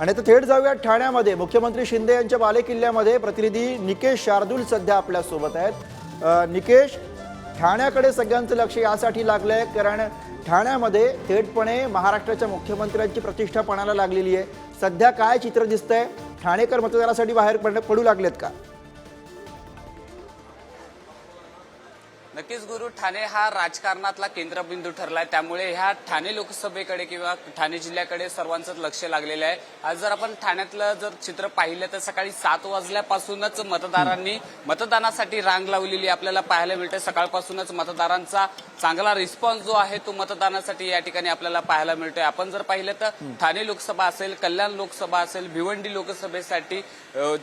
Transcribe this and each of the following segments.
आणि आता थेट जाऊया ठाण्यामध्ये. मुख्यमंत्री शिंदे यांच्या बालेकिल्ल्यामध्ये प्रतिनिधी निकेश शार्दूल सध्या आपल्यासोबत आहेत. निकेश ठाण्याकडे सगळ्यांचं लक्ष यासाठी लागलं आहे कारण ठाण्यामध्ये थेटपणे महाराष्ट्राच्या मुख्यमंत्र्यांची प्रतिष्ठा पणाला लागलेली आहे. सध्या काय चित्र दिसतंय? ठाणेकर मतदारासाठी बाहेर पड पडू लागलेत का? नक्कीच गुरु ठाणे हा राजकारणातला केंद्रबिंदू ठरलाय. त्यामुळे ह्या ठाणे लोकसभेकडे किंवा ठाणे जिल्ह्याकडे सर्वांचंच लक्ष लागलेलं आहे. आज जर आपण ठाण्यातलं जर चित्र पाहिलं तर सकाळी सात वाजल्यापासूनच मतदारांनी मतदानासाठी रांग लावलेली आपल्याला पाहायला मिळते. सकाळपासूनच मतदारांचा चांगला रिस्पॉन्स जो आहे तो मतदानासाठी या ठिकाणी आपल्याला पाहायला मिळतोय. आपण जर पाहिलं तर ठाणे लोकसभा असेल कल्याण लोकसभा असेल भिवंडी लोकसभेसाठी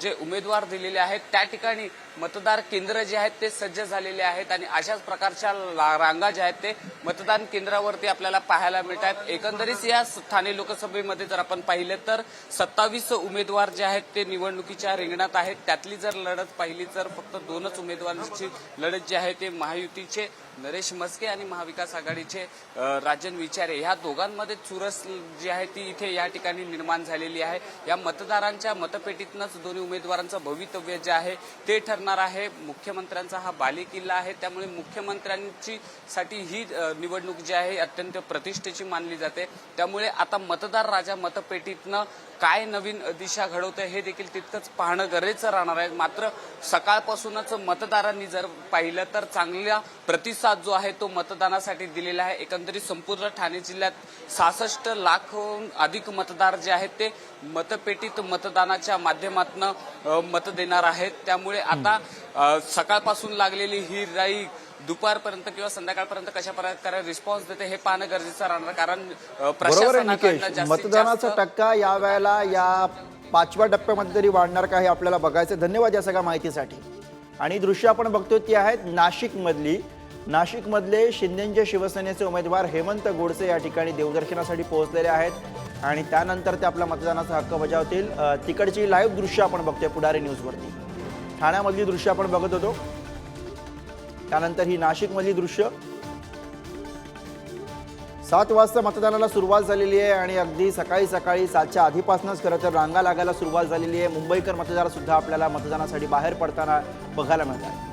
जे उमेदवार दिलेले आहेत त्या ठिकाणी मतदार केंद्र जे आहेत ते सज्ज झालेले आहेत आणि अशाच प्रकारच्या ला- रांगा ज्या आहेत ते मतदान केंद्रावरती आपल्याला पाहायला मिळत आहेत एकंदरीत या ठाणे लोकसभेमध्ये जर आपण पाहिलं तर सत्तावीस उमेदवार जे आहेत ते निवडणुकीच्या रिंगणात आहेत. त्यातली जर लढत पाहिली तर फक्त दोनच उमेदवारांची लढत जी आहे ते महायुतीचे नरेश मस्के आणि महाविकास आघाडीचे राजन विचारे. ह्या दोघांमध्ये चुरस जी आहे ती इथे या ठिकाणी निर्माण झालेली आहे. या मतदारांच्या मतपेटीतनंच दोन्ही उमेदवारांचं भवितव्य जे आहे ते ठरणार आहे. मुख्यमंत्र्यांचा हा बालेकिल्ला आहे. त्यामुळे मुख्यमंत्र्यांची साठी ही निवडणूक जी आहे अत्यंत प्रतिष्ठेची मानली जाते. त्यामुळे आता मतदार राजा मतपेटीतनं काय नवीन दिशा घडवतं हे देखील तितकंच पाहणं गरजेचं राहणार आहे. मात्र सकाळपासूनच मतदारांनी जर पाहिलं तर चांगल्या प्रतिस प्रतिसाद जो आहे तो मतदानासाठी दिलेला आहे. एकंदरीत संपूर्ण ठाणे जिल्ह्यात सहासष्ट लाखहून अधिक मतदार जे आहेत ते मतपेटीत मतदानाच्या माध्यमातून मत देणार आहेत. त्यामुळे आता सकाळपासून लागलेली ही राई दुपारपर्यंत किंवा संध्याकाळपर्यंत कशा प्रकारे रिस्पॉन्स देते हे पाहणं गरजेचं राहणार. कारण मतदानाचा टक्का या वेळेला या पाचव्या टप्प्यामध्ये तरी वाढणार का हे आपल्याला बघायचं धन्यवाद या सगळ्या माहितीसाठी. आणि दृश्य आपण बघतोय ती आहेत नाशिकमधली. नाशिकमधले शिंदेंचे शिवसेनेचे उमेदवार हेमंत गोडसे या ठिकाणी देवदर्शनासाठी पोहोचलेले आहेत. आणि त्यानंतर ते आपला मतदानाचा हक्क बजावतील. तिकडची लाईव्ह दृश्य आपण बघतोय पुढारी न्यूजवरती ठाण्यामधली दृश्य आपण बघत होतो. त्यानंतर ही नाशिकमधली दृश्य. सात वाजता मतदानाला सुरुवात झालेली आहे आणि अगदी सकाळी सकाळी सातच्या आधीपासूनच खरं तर रांगा लागायला सुरुवात झालेली आहे. मुंबईकर मतदारसुद्धा आपल्याला मतदानासाठी बाहेर पडताना बघायला मिळतात.